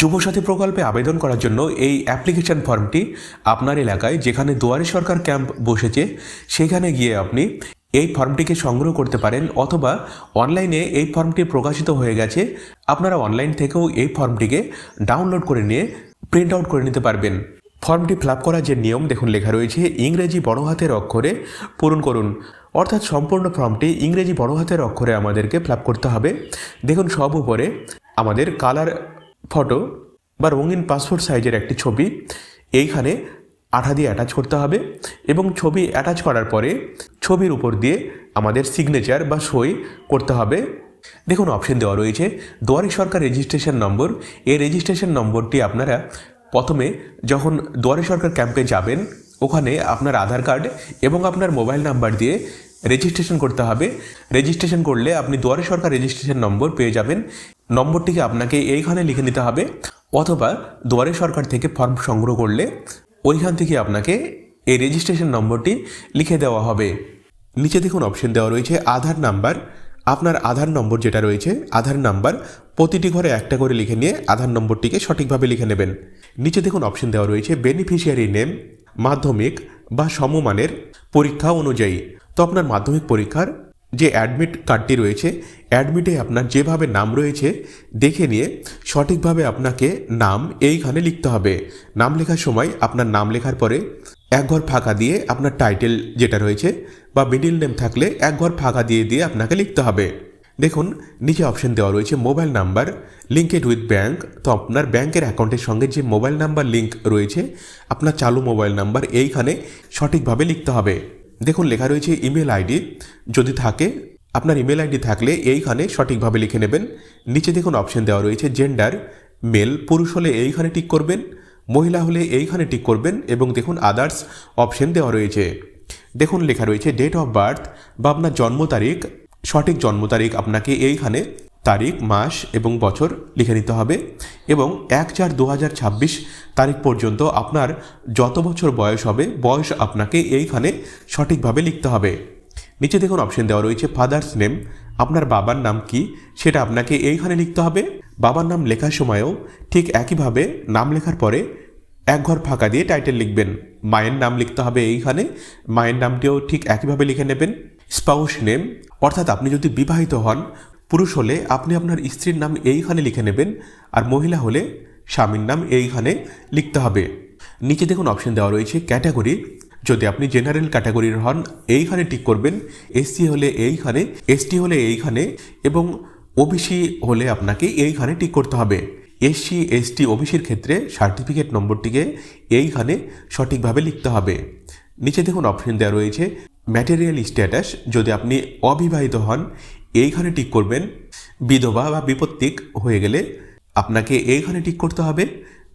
যুবসাথী প্রকল্পে আবেদন করার জন্য এই অ্যাপ্লিকেশন ফর্মটি আপনার এলাকায় যেখানে দুয়ারে সরকার ক্যাম্প বসেছে, সেখানে গিয়ে আপনি এই ফর্মটিকে সংগ্রহ করতে পারেন অথবা অনলাইনে এই ফর্মটি প্রকাশিত হয়ে গেছে, আপনারা অনলাইন থেকেও এই ফর্মটিকে ডাউনলোড করে নিয়ে প্রিন্ট আউট করে নিতে পারবেন। ফর্মটি ফিল করার যে নিয়ম দেখুন, লেখা রয়েছে, ইংরেজি বড় হাতের অক্ষরে পূরণ করুন। অর্থাৎ সম্পূর্ণ ফর্মটি ইংরেজি বড় হাতের অক্ষরে আমাদেরকে ফিল করতে হবে। দেখুন, সব উপরে আমাদের কালার ফটো বা রঙিন পাসপোর্ট সাইজের একটি ছবি। এইখানে আঠা দিয়ে অ্যাটাচ করতে হবে এবং ছবি অ্যাটাচ করার পরে ছবির উপর দিয়ে আমাদের সিগনেচার বা সই করতে হবে। দেখুন অপশন দেওয়া রয়েছে। দুয়ারি সরকার রেজিস্ট্রেশন নম্বর এই রেজিস্ট্রেশন নম্বরটি আপনারা প্রথমে যখন দুয়ারি সরকার ক্যাম্পে যাবেন, ওখানে আপনার আধার কার্ড এবং আপনার মোবাইল নাম্বার দিয়ে রেজিস্ট্রেশন করতে হবে। রেজিস্ট্রেশন করলে আপনি দুয়ারে সরকার রেজিস্ট্রেশন নম্বর পেয়ে যাবেন। নম্বরটিকে আপনাকে এইখানে লিখে নিতে হবে। অথবা দুয়ারে সরকার থেকে ফর্ম সংগ্রহ করলে ওইখান থেকে আপনাকে এই রেজিস্ট্রেশন নম্বরটি লিখে দেওয়া হবে। নিচে দেখুন অপশন দেওয়া রয়েছে আধার নাম্বার আপনার আধার নম্বর যেটা রয়েছে, আধার নাম্বার প্রতিটি ঘরে একটা করে লিখে নিয়ে আধার নম্বরটিকে সঠিকভাবে লিখে নেবেন। নিচে দেখুন অপশন দেওয়া রয়েছে বেনিফিশিয়ারি নেম মাধ্যমিক বা সমমানের পরীক্ষা অনুযায়ী। তো আপনার মাধ্যমিক পরীক্ষার যে অ্যাডমিট কার্ডটি রয়েছে অ্যাডমিটে আপনার যেভাবে নাম রয়েছে, দেখে নিয়ে সঠিকভাবে আপনাকে নাম এইখানে লিখতে হবে। নাম লেখার সময় আপনার নাম লেখার পরে এক ঘর ফাঁকা দিয়ে আপনার টাইটেল যেটা রয়েছে বা মিডিল নেম থাকলে এক ঘর ফাঁকা দিয়ে দিয়ে আপনাকে লিখতে হবে। দেখুন, নিচে অপশন দেওয়া রয়েছে mobile number linked with bank তো আপনার ব্যাংকের অ্যাকাউন্টের সঙ্গে যে মোবাইল নাম্বার লিঙ্ক রয়েছে, আপনার চালু মোবাইল নাম্বার এইখানে সঠিকভাবে লিখতে হবে। দেখুন, লেখা রয়েছে ইমেল আইডি যদি থাকে, আপনার ইমেল আইডি থাকলে এইখানে সঠিকভাবে লিখে নেবেন। নিচে দেখুন অপশন দেওয়া রয়েছে জেন্ডার মেল পুরুষ হলে এইখানে টিক করবেন, মহিলা হলে এইখানে টিক করবেন এবং দেখুন আদার্স অপশন দেওয়া রয়েছে। দেখুন, লেখা রয়েছে ডেট অফ বার্থ বা আপনার জন্ম তারিখ, সঠিক জন্ম তারিখ আপনাকে এইখানে তারিখ, মাস এবং বছর লিখে নিতে হবে এবং এক চার দু তারিখ পর্যন্ত আপনার যত বছর বয়স হবে, বয়স আপনাকে এইখানে সঠিকভাবে লিখতে হবে। নিচে দেখুন অপশন দেওয়া রয়েছে ফাদার্স নেম আপনার বাবার নাম কি? সেটা আপনাকে এইখানে লিখতে হবে। বাবার নাম লেখার সময়ও ঠিক একইভাবে নাম লেখার পরে এক ঘর ফাঁকা দিয়ে টাইটেল লিখবেন। মায়ের নাম লিখতে হবে এইখানে। মায়ের নামটিও ঠিক একইভাবে লিখে নেবেন। স্পাউস নেম অর্থাৎ আপনি যদি বিবাহিত হন পুরুষ হলে আপনি আপনার স্ত্রীর নাম এইখানে লিখে নেবেন আর মহিলা হলে স্বামীর নাম এইখানে লিখতে হবে। নিচে দেখুন অপশন দেওয়া রয়েছে ক্যাটাগরি যদি আপনি জেনারেল ক্যাটাগরির হন, এইখানে টিক করবেন। এসসি হলে এইখানে এসটি হলে এইখানে এবং ওবিসি হলে আপনাকে এইখানে টিক করতে হবে। এসসি এসটি ওবিসির ক্ষেত্রে সার্টিফিকেট নম্বরটিকে এইখানে সঠিকভাবে লিখতে হবে। নিচে দেখুন অপশন দেওয়া রয়েছে ম্যাটেরিয়াল স্ট্যাটাস যদি আপনি অবিবাহিত হন এইখানে টিক করবেন, বিধবা বা বিপত্তিক হয়ে গেলে আপনাকে এইখানে টিক করতে হবে,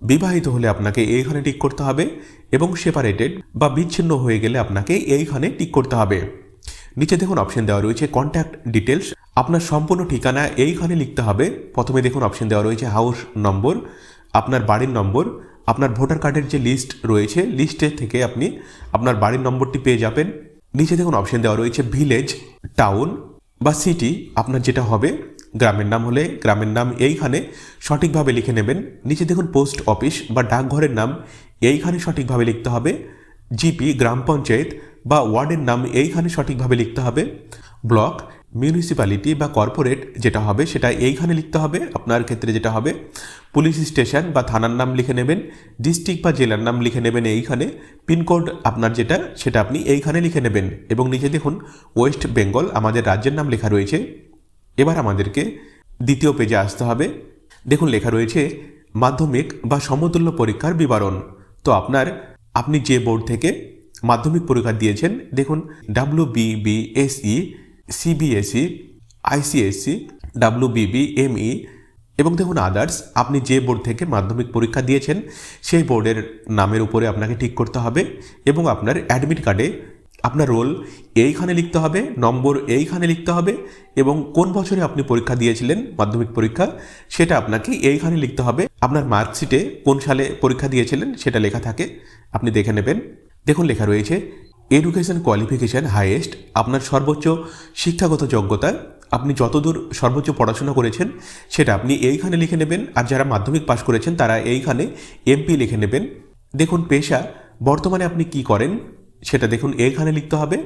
বিবাহিত হলে আপনাকে এইখানে টিক করতে হবে এবং সেপারেটেড বা বিচ্ছিন্ন হয়ে গেলে আপনাকে এইখানে টিক করতে হবে। নিচে দেখুন অপশন দেওয়া রয়েছে কন্ট্যাক্ট ডিটেলস আপনার সম্পূর্ণ ঠিকানা এইখানে লিখতে হবে। প্রথমে দেখুন অপশন দেওয়া রয়েছে হাউস নম্বর আপনার বাড়ির নম্বর আপনার ভোটার কার্ডের যে লিস্ট রয়েছে লিস্টে থেকে আপনি আপনার বাড়ির নম্বরটি পেয়ে যাবেন। নিচে দেখুন অপশন দেওয়া রয়েছে ভিলেজ টাউন বা সিটি আপনার যেটা হবে, গ্রামের নাম হলে গ্রামের নাম এইখানে সঠিকভাবে লিখে নেবেন। নিচে দেখুন পোস্ট অফিস বা ডাকঘরের নাম, এইখানে সঠিকভাবে লিখতে হবে। জিপি গ্রাম পঞ্চায়েত বা ওয়ার্ডের নাম এইখানে সঠিকভাবে লিখতে হবে। ব্লক মিউনিসিপ্যালিটি বা কর্পোরেট যেটা হবে, সেটা এইখানে লিখতে হবে। আপনার ক্ষেত্রে যেটা হবে, পুলিশ স্টেশন বা থানার নাম লিখে নেবেন, ডিস্ট্রিক্ট বা জেলার নাম লিখে নেবেন এইখানে। পিনকোড আপনার যেটা, সেটা আপনি এইখানে লিখে নেবেন। এবং নিচে দেখুন, ওয়েস্ট বেঙ্গল, আমাদের রাজ্যের নাম লেখা রয়েছে। এবার আমাদেরকে দ্বিতীয় পেজে আসতে হবে। দেখুন, লেখা রয়েছে, মাধ্যমিক বা সমতুল্য পরীক্ষার বিবরণ। তো আপনার, আপনি যে বোর্ড থেকে মাধ্যমিক পরীক্ষা দিয়েছেন, দেখুন W BBSE CBSE ICSC W BB ME এবং দেখুন আদার্স আপনি যে বোর্ড থেকে মাধ্যমিক পরীক্ষা দিয়েছেন, সেই বোর্ডের নামের উপরে আপনাকে ঠিক করতে হবে এবং আপনার অ্যাডমিট কার্ডে আপনার রোল এইখানে লিখতে হবে, নম্বর এইখানে লিখতে হবে এবং কোন বছরে আপনি পরীক্ষা দিয়েছিলেন, মাধ্যমিক পরীক্ষা, সেটা আপনাকে এইখানে লিখতে হবে। আপনার মার্কশিটে কোন সালে পরীক্ষা দিয়েছিলেন, সেটা লেখা থাকে, আপনি দেখে নেবেন। দেখুন লেখা রয়েছে এডুকেশন কোয়ালিফিকেশান হাইয়েস্ট আপনার সর্বোচ্চ শিক্ষাগত যোগ্যতা, আপনি যতদূর সর্বোচ্চ পড়াশোনা করেছেন, সেটা আপনি এইখানে লিখে নেবেন। আর যারা মাধ্যমিক পাশ করেছেন, তারা এইখানে এমপি লিখে নেবেন। দেখুন পেশা, বর্তমানে আপনি কি করেন, সেটা দেখুন এইখানে লিখতে হবে।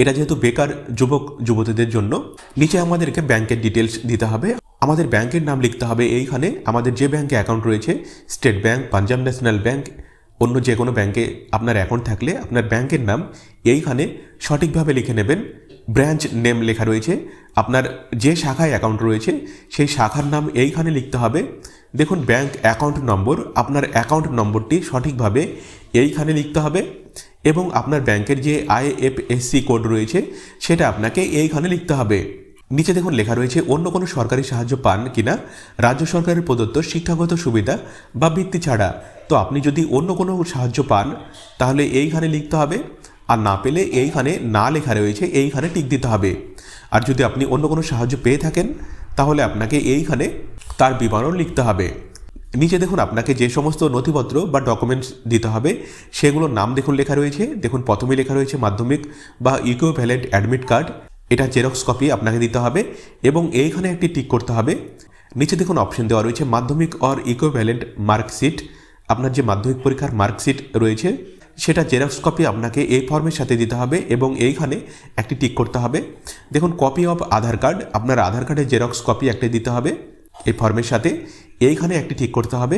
এটা যেহেতু বেকার যুবক, যুবতীদের জন্য। নিচে আমাদেরকে ব্যাংকের ডিটেলস দিতে হবে। আমাদের ব্যাংকের নাম লিখতে হবে এইখানে। আমাদের যে ব্যাংকে অ্যাকাউন্ট রয়েছে state bank Punjab national bank অন্য যে কোনো ব্যাংকে আপনার অ্যাকাউন্ট থাকলে আপনার ব্যাংকের নাম এইখানে সঠিকভাবে লিখে নেবেন। ব্রাঞ্চ নেম লেখা রয়েছে। আপনার যে শাখায় অ্যাকাউন্ট রয়েছে, সেই শাখার নাম এইখানে লিখতে হবে। দেখুন ব্যাংক অ্যাকাউন্ট নম্বর আপনার অ্যাকাউন্ট নম্বরটি সঠিকভাবে এইখানে লিখতে হবে এবং আপনার ব্যাংকের যে আইএফএসসি কোড রয়েছে, সেটা আপনাকে এইখানে লিখতে হবে। নিচে দেখুন লেখা রয়েছে, অন্য কোনো সরকারি সাহায্য পান কিনা? রাজ্য সরকারের প্রদত্ত শিক্ষাগত সুবিধা বা বৃত্তি ছাড়া। তো আপনি যদি অন্য কোনো সাহায্য পান, তাহলে এইখানে লিখতে হবে, আর না পেলে এইখানে না লেখা রয়েছে, এইখানে টিক দিতে হবে। আর যদি আপনি অন্য কোনো সাহায্য পেয়ে থাকেন, তাহলে আপনাকে এইখানে তার বিবরণ লিখতে হবে। নিচে দেখুন আপনাকে যে সমস্ত নথিপত্র বা ডকুমেন্টস দিতে হবে, সেগুলোর নাম দেখুন লেখা রয়েছে। দেখুন প্রথমে লেখা রয়েছে মাধ্যমিক বা ইকুইভ্যালেন্ট অ্যাডমিট কার্ড এটা জেরক্স কপি আপনাকে দিতে হবে এবং এইখানে একটি টিক করতে হবে। নিচে দেখুন অপশন দেওয়া রয়েছে মাধ্যমিক অর ইকুইভ্যালেন্ট মার্কশিট আপনার যে মাধ্যমিক পরীক্ষার মার্কশিট রয়েছে, সেটা জেরক্স কপি আপনাকে এই ফর্মের সাথে দিতে হবে এবং এইখানে একটি টিক করতে হবে। দেখুন কপি অফ আধার কার্ড আপনার আধার কার্ডের জেরক্স কপি একটা দিতে হবে এই ফর্মের সাথে। এইখানে একটি ঠিক করতে হবে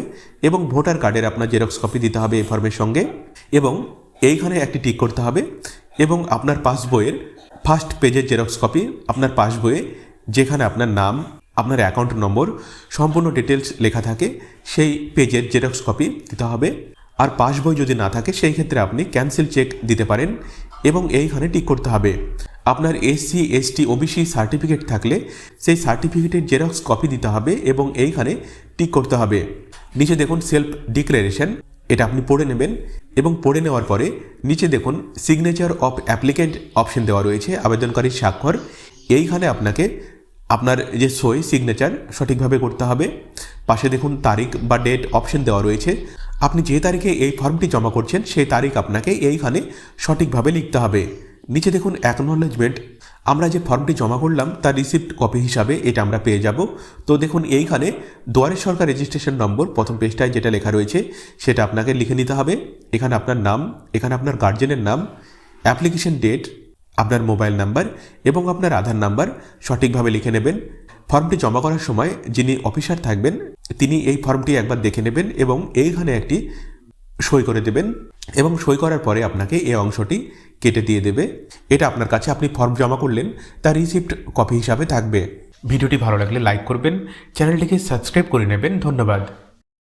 এবং ভোটার কার্ডের আপনার জেরক্স কপি দিতে হবে এই ফর্মের সঙ্গে এবং এইখানে একটি টিক করতে হবে এবং আপনার পাসবইয়ের ফার্স্ট পেজের জেরক্স কপি আপনার পাসবইয়ে যেখানে আপনার নাম, আপনার অ্যাকাউন্ট নম্বর, সম্পূর্ণ ডিটেলস লেখা থাকে, সেই পেজের জেরক্স কপি দিতে হবে। আর পাসবই যদি না থাকে, সেই ক্ষেত্রে আপনি ক্যান্সেল চেক দিতে পারেন এবং এইখানে টিক করতে হবে। আপনার এসসি, এসটি, ওবিসি সার্টিফিকেট থাকলে সেই সার্টিফিকেটের জেরক্স কপি দিতে হবে এবং এইখানে টিক করতে হবে। নিচে দেখুন সেলফ ডিক্লারেশন। এটা আপনি পড়ে নেবেন এবং পড়ে নেওয়ার পরে নিচে দেখুন সিগনেচার অফ অ্যাপ্লিকেন্ট অপশন দেওয়া রয়েছে, আবেদনকারীর স্বাক্ষর। এইখানে আপনাকে আপনার যে সই সিগনেচার সঠিকভাবে করতে হবে। পাশে দেখুন তারিখ বা ডেট অপশন দেওয়া রয়েছে। আপনি যে তারিখে এই ফর্মটি জমা করছেন, সেই তারিখ আপনাকে এইখানে সঠিকভাবে লিখতে হবে। নিচে দেখুন অ্যাকনোলেজমেন্ট আমরা যে ফর্মটি জমা করলাম, তার রিসিপ্ট কপি হিসাবে এটা আমরা পেয়ে যাব। তো দেখুন, এইখানে দুয়ারে সরকার রেজিস্ট্রেশন নম্বর প্রথম পেজটায় যেটা লেখা রয়েছে, সেটা আপনাকে লিখে নিতে হবে। এখানে আপনার নাম, এখানে আপনার গার্জেনের নাম অ্যাপ্লিকেশন ডেট আপনার মোবাইল নাম্বার এবং আপনার আধার নাম্বার সঠিকভাবে লিখে নেবেন। ফর্মটি জমা করার সময় যিনি অফিসার থাকবেন, তিনি এই ফর্মটি একবার দেখে নেবেন এবং এইখানে একটি সই করে দেবেন এবং সই করার পরে আপনাকে এই অংশটি কেটে দিয়ে দেবে। এটা আপনার কাছে আপনি ফর্ম জমা করলেন, তার রিসিপ্ট কপি হিসাবে থাকবে। ভিডিওটি ভালো লাগলে লাইক করবেন চ্যানেলটিকে সাবস্ক্রাইব করে নেবেন, ধন্যবাদ।